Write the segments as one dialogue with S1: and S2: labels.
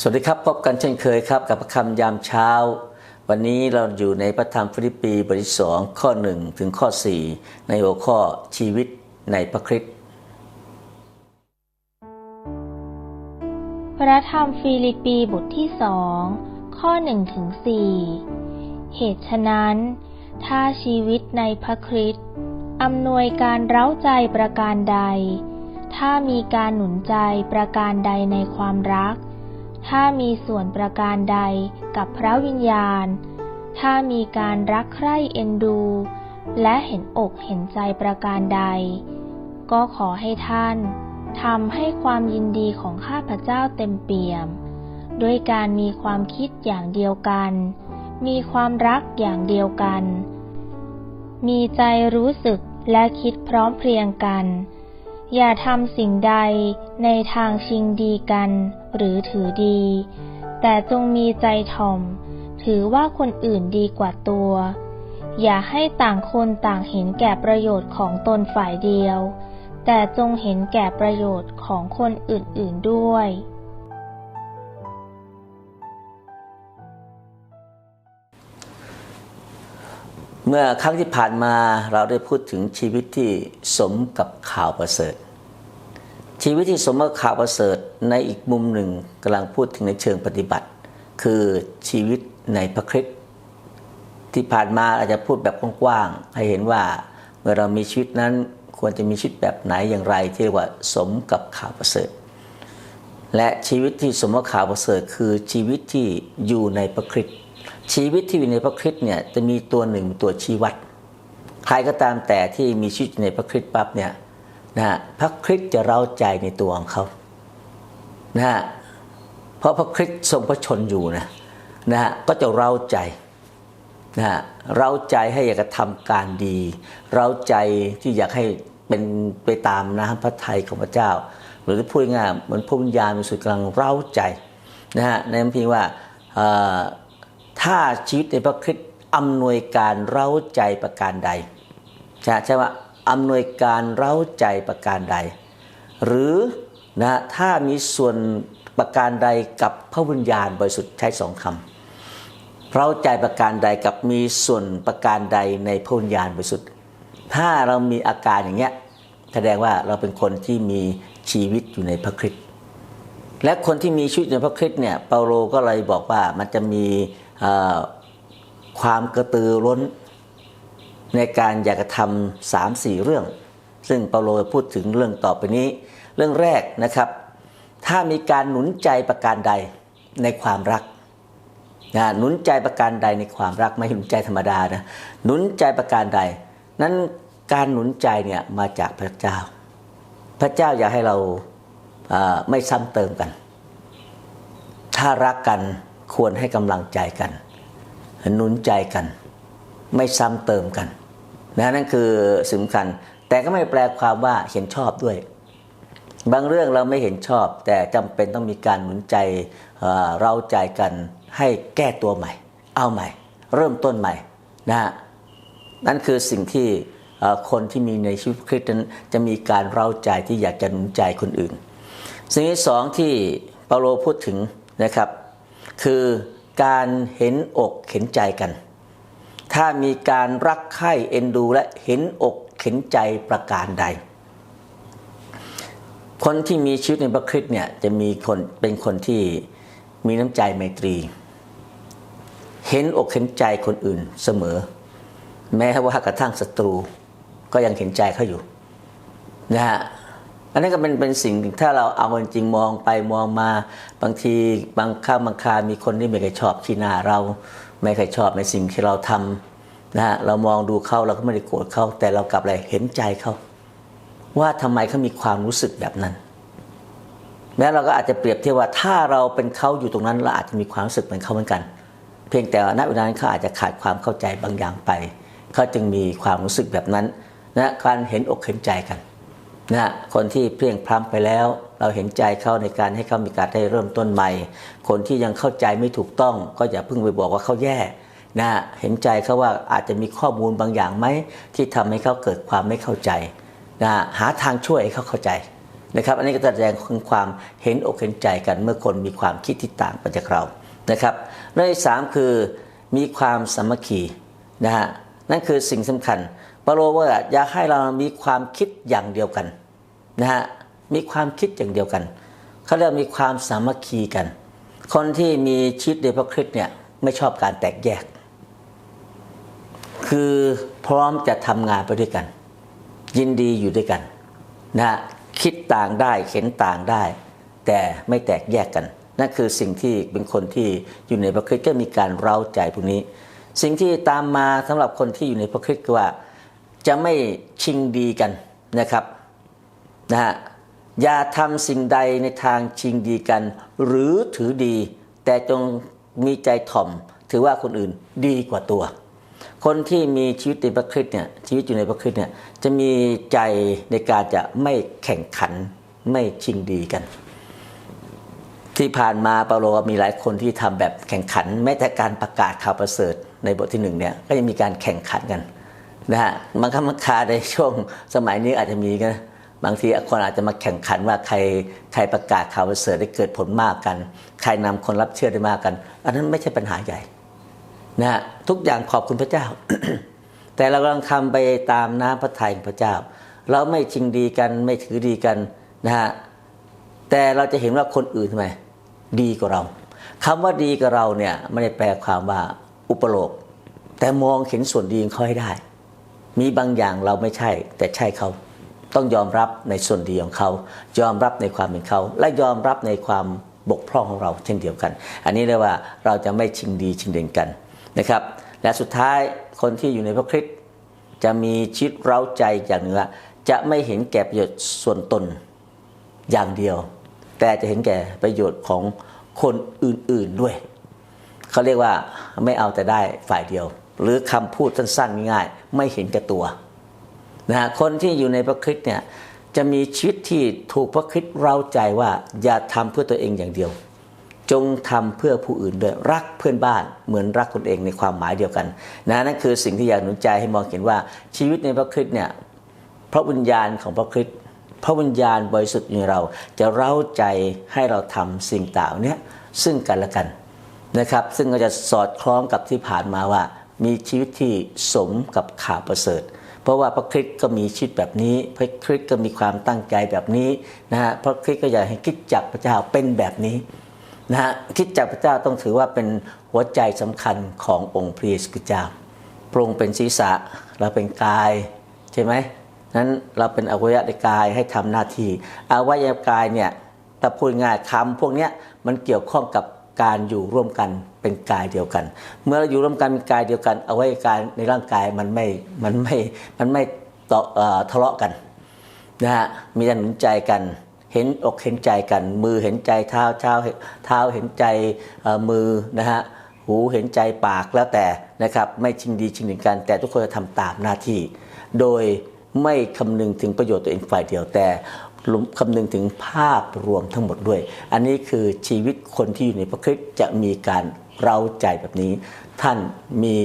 S1: สวัสดีครับ พบกันเช่นเคยครับ กับพระคำยามเช้า วันนี้เราอยู่ในพระธรรมฟิลิปปีบทที่สองข้อ 1 ถึงข้อ 4 ในหัวข้อชีวิตในพระคริสต์
S2: พระธรรมฟิลิปปีบทที่สองข้อหนึ่งถึงสี่เหตุฉะนั้น ถ้าชีวิตในพระคริสต์อำนวยการเร้าใจประการใด ถ้ามีการหนุนใจประการใดในความรัก ถ้ามีส่วนประการใดกับพระวิญญาณ ถ้ามีการรักใคร่เอ็นดู และเห็นอกเห็นใจประการใด ก็ขอให้ท่านทำให้ความยินดีของข้าพเจ้าเต็มเปี่ยม ด้วยการมีความคิดอย่างเดียวกัน มีความรักอย่างเดียวกัน มีใจรู้สึกและคิดพร้อมเพรียงกัน อย่าทำสิ่งใดในทางชิงดีกัน หรือถือดี แต่จงมีใจถ่อม ถือว่าคนอื่นดีกว่าตัว อย่าให้ต่างคนต่างเห็นแก่ประโยชน์ของตนฝ่ายเดียว แต่จงเห็นแก่ประโยชน์ของคนอื่นๆด้วย
S1: เมื่อครั้งที่ผ่านมาเราได้พูดถึงชีวิตที่สมกับข่าวประเสริฐ ชีวิตที่สมกับข่าวประเสริฐในอีกมุมหนึ่งกำลังพูดถึงในเชิงปฏิบัติ คือชีวิตในพระคริสต์ที่ผ่านมาอาจจะพูดแบบกว้างๆให้เห็นว่าเมื่อเรามีชีวิตนั้นควรจะมีชีวิตแบบไหนอย่างไร ที่เรียกว่าสมกับข่าวประเสริฐ และชีวิตที่สมกับข่าวประเสริฐ คือชีวิตที่อยู่ในพระคริสต์ ชีวิตที่อยู่ในพระคริสต์เนี่ยจะมีตัวหนึ่งตัวชี้วัด ใครก็ตามแต่ที่มีชีวิตในพระคริสต์ปั๊บเนี่ยนะฮะพระคริสต์จะเร้าใจในตัวของเขานะฮะเพราะพระคริสต์ทรงพระชนอยู่นะนะฮะก็จะเร้าใจนะฮะเร้าใจให้อยากจะทำการดี เร้าใจที่อยากให้เป็นไปตามน้ำพระทัยของพระเจ้า หรือพูดง่ายๆเหมือนพระวิญญาณมีสุดกำลังเร้าใจนะฮะในคัมภีร์ว่า ถ้าชีวิตในพระคริสต์อำนวยการเร้าใจประการใดใช่ใช่ว่าอำนวยการเร้าใจประการใด หรือนะถ้ามีส่วนประการใดกับพระวิญญาณบริสุทธิ์ใช้สองคำเร้าใจประการใดกับมีส่วนประการใดในพระวิญญาณบริสุทธิ์ ถ้าเรามีอาการอย่างเงี้ยแสดงว่าเราเป็นคนที่มีชีวิตอยู่ในพระคริสต์และคนที่มีชีวิตในพระคริสต์เนี่ยเปาโลก็เลยบอกว่ามันจะมี ความกระตือร้นในการอยากจะทำสามสี่เรื่อง ซึ่งเปาโลพูดถึงเรื่องต่อไปนี้ เรื่องแรกนะครับ ถ้ามีการหนุนใจประการใดในความรักนะหนุนใจประการใดในความรักไม่หนุนใจธรรมดานะหนุนใจประการใด นั้นการหนุนใจเนี่ยมาจากพระเจ้า พระเจ้าอยากให้เราไม่ซ้ำเติมกัน ถ้ารักกัน ควรให้กำลังใจกันหนุนใจกัน ไม่ซ้ำเติมกันนะนั่นคือสำคัญ แต่ก็ไม่แปลความว่าเห็นชอบด้วย บางเรื่องเราไม่เห็นชอบ แต่จำเป็นต้องมีการหนุนใจเราใจกันให้แก้ตัวใหม่ เอาใหม่ เริ่มต้นใหม่นะฮะนั่นคือสิ่งที่คนที่มีในชีวิตคริสต์นั้นจะมีการเร้าใจที่อยากจะหนุนใจคนอื่น สิ่งที่สองที่เปาโลพูดถึงนะครับ คือการเห็นอกเห็นใจกัน ถ้ามีการรักใคร่เอ็นดูและเห็นอกเห็นใจประการใด คนที่มีชีวิตในพระคริสต์เนี่ยจะมีคนเป็นคนที่มีน้ำใจไมตรี เห็นอกเห็นใจคนอื่นเสมอ แม้ว่ากระทั่งศัตรูก็ยังเห็นใจเขาอยู่นะฮะ อันนี้ก็เป็นเป็นสิ่งถ้าเราเอาจริงมองไปมองมา บางทีบางข้าบางคามีคนที่ไม่เคยชอบที่หน้าเรา ไม่เคยชอบในสิ่งที่เราทำนะฮะเรามองดูเขาเราก็ไม่ได้โกรธเขาแต่เรากลับอะไรเห็นใจเขาว่าทำไมเขามีความรู้สึกแบบนั้นแม้เราก็อาจจะเปรียบเทียบว่าถ้าเราเป็นเขาอยู่ตรงนั้นเราอาจจะมีความรู้สึกเหมือนเขาเหมือนกัน เพียงแต่ณเวลานั้นเขาอาจจะขาดความเข้าใจบางอย่างไปเขาจึงมีความรู้สึกแบบนั้นนะการเห็นอกเห็นใจกัน นะคนที่เพลียงพล้ำไปแล้ว เราเห็นใจเขาในการให้เขามีการได้เริ่มต้นใหม่ คนที่ยังเข้าใจไม่ถูกต้อง ก็อย่าเพิ่งไปบอกว่าเขาแย่นะเห็นใจเขาว่าอาจจะมีข้อมูลบางอย่างไหมที่ทำให้เขาเกิดความไม่เข้าใจนะหาทางช่วยให้เขาเข้าใจนะครับ อันนี้ก็แสดงถึงความเห็นอกเห็นใจกันเมื่อคนมีความคิดที่ต่างไปจากเรานะครับเรื่องที่สามคือมีความสามัคคีนะฮะนั่นคือสิ่งสำคัญ เปาโลว่าอยากให้เรามีความคิดอย่างเดียวกันนะฮะมีความคิดอย่างเดียวกันเขาเรียกว่ามีความสามัคคีกัน คนที่มีชีวิตในพระคริสต์เนี่ยไม่ชอบการแตกแยก คือพร้อมจะทำงานไปด้วยกัน ยินดีอยู่ด้วยกันนะฮะคิดต่างได้เห็นต่างได้ แต่ไม่แตกแยกกันนั่นคือสิ่งที่เป็นคนที่อยู่ในพระคริสต์ก็มีการเร้าใจพวกนี้ สิ่งที่ตามมาสำหรับคนที่อยู่ในพระคริสต์คือว่า จะไม่ชิงดีกันนะครับนะฮะอย่าทำสิ่งใดในทางชิงดีกัน หรือถือดี แต่จงมีใจถ่อม ถือว่าคนอื่นดีกว่าตัว คนที่มีชีวิตในพระคริสต์เนี่ยชีวิตอยู่ในพระคริสต์เนี่ยจะมีใจในการจะไม่แข่งขันไม่ชิงดีกัน ที่ผ่านมาเปาโลมีหลายคนที่ทำแบบแข่งขันแม้แต่การประกาศข่าวประเสริฐในบทที่หนึ่งเนี่ยก็ยังมีการแข่งขันกัน นะฮะบางครั้งบางคาในช่วงสมัยนี้อาจจะมีกันบางทีคนอาจจะมาแข่งขันว่าใครใครประกาศข่าวประเสริฐได้เกิดผลมากกัน ใครนำคนรับเชื่อได้มากกัน อันนั้นไม่ใช่ปัญหาใหญ่นะฮะทุกอย่างขอบคุณพระเจ้า แต่เรากำลังทำไปตามน้ำพระทัยของพระเจ้า เราไม่ชิงดีกันไม่ถือดีกันนะฮะแต่เราจะเห็นว่าคนอื่นทำไมดีกว่าเราคำว่าดีกับเราเนี่ยไม่ได้แปลความว่าอุปโลกแต่มองเห็นส่วนดีของเขาให้ได้ มีบางอย่างเราไม่ใช่ แต่ใช่เขาต้องยอมรับในส่วนดีของเขา ยอมรับในความเป็นเขา และยอมรับในความบกพร่องของเราเช่นเดียวกัน อันนี้เรียกว่าเราจะไม่ชิงดีชิงเด่นกันนะครับ และสุดท้ายคนที่อยู่ในพระคริสต์จะมีชีวิตเร้าใจอย่างหนึ่งว่าจะไม่เห็นแก่ประโยชน์ส่วนตนอย่างเดียว แต่จะเห็นแก่ประโยชน์ของคนอื่นๆด้วย เขาเรียกว่าไม่เอาแต่ได้ฝ่ายเดียว หรือคำพูดสั้นๆง่ายๆไม่เห็นแก่ตัวนะฮะคนที่อยู่ในพระคริสต์เนี่ยจะมีชีวิตที่ถูกพระคริสต์เราใจว่าอย่าทำเพื่อตัวเองอย่างเดียว จงทำเพื่อผู้อื่นด้วยรักเพื่อนบ้านเหมือนรักตนเองในความหมายเดียวกันนะนั่นคือสิ่งที่อยากหนุนใจให้มองเห็นว่าชีวิตในพระคริสต์เนี่ยพระวิญญาณของพระคริสต์พระวิญญาณบริสุทธิ์อยู่ในเราจะเร้าใจให้เราทำสิ่งต่างเนี้ยซึ่งกันและกันนะครับ ซึ่งก็จะสอดคล้องกับที่ผ่านมาว่า มีชีวิตที่สมกับข่าวประเสริฐ เพราะว่าพระคริสต์ก็มีชีวิตแบบนี้ พระคริสต์ก็มีความตั้งใจแบบนี้นะฮะพระคริสต์ก็อยากให้คิดจักพระเจ้าเป็นแบบนี้นะฮะคิดจักพระเจ้าต้องถือว่าเป็นหัวใจสำคัญขององค์พระเยซูคริสต์เจ้าพระองค์เป็นศีรษะเราเป็นกายใช่ไหมนั้นเราเป็นอวัยวะในกายให้ทำหน้าที่อวัยวะกายเนี่ยแต่พูดง่ายคำพวกนี้มันเกี่ยวข้องกับ การอยู่ร่วมกันเป็นกายเดียวกัน เมื่อเราอยู่ร่วมกันเป็นกายเดียวกันเอาไว้กายในร่างกายมันไม่มันไม่มันไม่ต่อทะเลาะกันนะฮะมีแต่หนุนใจกันเห็นอกเห็นใจกัน มือเห็นใจเท้าเท้าเท้าเห็นใจมือนะฮะหูเห็นใจปากแล้วแต่นะครับไม่ชิงดีชิงหนึ่งกัน แต่ทุกคนจะทำตามหน้าที่ โดยไม่คำนึงถึงประโยชน์ตัวเองฝ่ายเดียวแต่ คำนึงถึงภาพรวมทั้งหมดด้วย อันนี้คือชีวิตคนที่อยู่ในพระคริสต์จะมีการเร้าใจแบบนี้ ท่านมี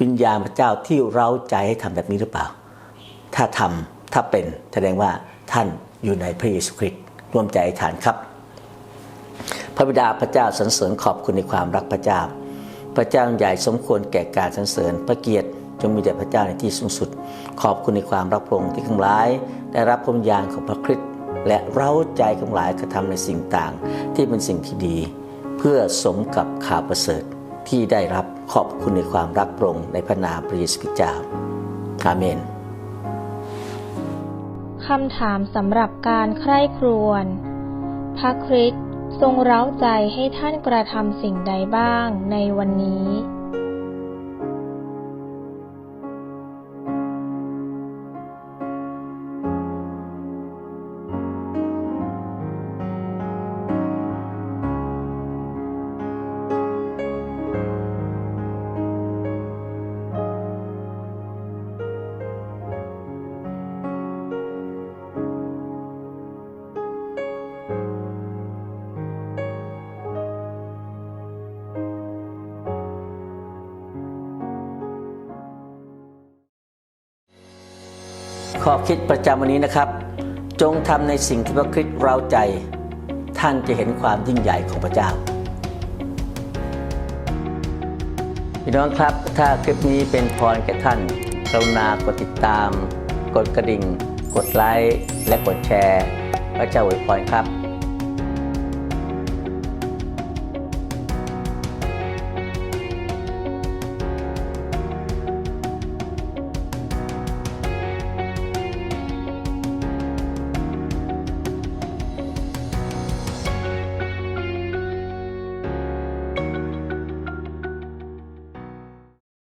S1: วิญญาณพระเจ้าที่เร้าใจให้ทำแบบนี้หรือเปล่า ถ้าทำถ้าเป็นแสดงว่าท่านอยู่ในพระเยซูคริสต์ร่วมใจฐานครับ พระบิดาพระเจ้าสรรเสริญขอบคุณในความรักพระเจ้า พระเจ้าใหญ่สมควรแก่การสรรเสริญพระเกียรติ จงมีแด่พระเจ้าในที่สูงสุด ขอบคุณในความรักพระองค์ที่ทั้งหลาย ได้รับพระวิญญาณของพระคริสต์และเร้าใจทั้งหลายกระทำในสิ่งต่างที่เป็นสิ่งที่ดี เพื่อสมกับข่าวประเสริฐที่ได้รับขอบคุณในความรักพระองค์ในพระนามพระเยซูคริสต์เจ้าอาเมน
S2: คำถามสำหรับการใคร่ครวญพระคริสต์ทรงเร้าใจให้ท่านกระทำสิ่งใดบ้างในวันนี้
S1: ขอบคิดประจำวันนี้นะครับ จงทำในสิ่งที่พระคริสต์เราใจ ท่านจะเห็นความยิ่งใหญ่ของพระเจ้าพี่น้องครับ ถ้าคลิปนี้เป็นพรแก่ท่านกรุณากดติดตาม กดกระดิ่ง กดไลค์ และกดแชร์ พระเจ้าอวยพรครับ